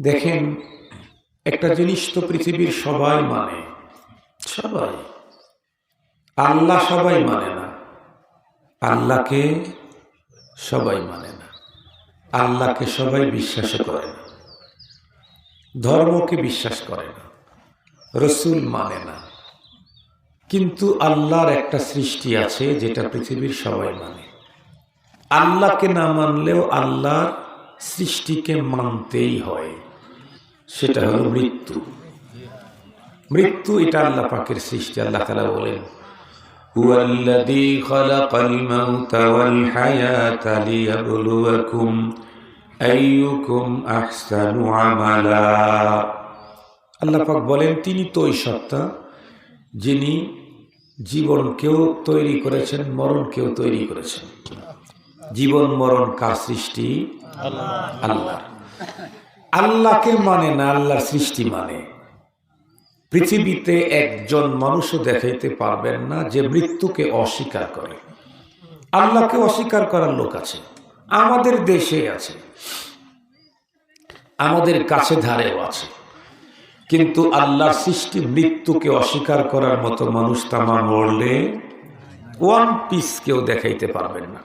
দেখেন একটা জিনিস তো পৃথিবীর সবাই মানে। সবাই। আল্লাহ সবাই মানে না। আল্লাহকে সবাই মানে না। আল্লাহকে সবাই বিশ্বাস করে না। ধর্মকে বিশ্বাস করে না। রসুল মানে না। কিন্তু আল্লাহর একটা সৃষ্টি আছে যেটা পৃথিবীর সবাই মানে। আল্লাহকে না মানলেও আল্লাহর সৃষ্টিকে মানতেই হয়। সেটা হলো মৃত্যু মৃত্যু এটা আল্লাহ পাকের সৃষ্টি আল্লাহ তালা বলেন هو الذي خلق الموت والحياة ليبلوكم أيكم أحسن عملا আল্লাহ পাক বলেন তিনি তো ওই সত্তা যিনি জীবনকেও তৈরি করেছেন মরণকেও তৈরি করেছেন জীবন মরণ কার সৃষ্টি আল্লাহ আল্লাহকে মানে না, আল্লাহর সৃষ্টি মানে। পৃথিবীতে একজন মানুষও দেখাইতে পারবেন না যে মৃত্যুকে অস্বীকার করে। আল্লাহকে অস্বীকার করার লোক আছে, আমাদের দেশে আছে, আমাদের কাছে ধারেও আছে। কিন্তু আল্লাহর সৃষ্টি মৃত্যুকে অস্বীকার করার মতো মানুষ তামা মরলে ওয়ান পিস কেউ দেখাইতে পারবেন না।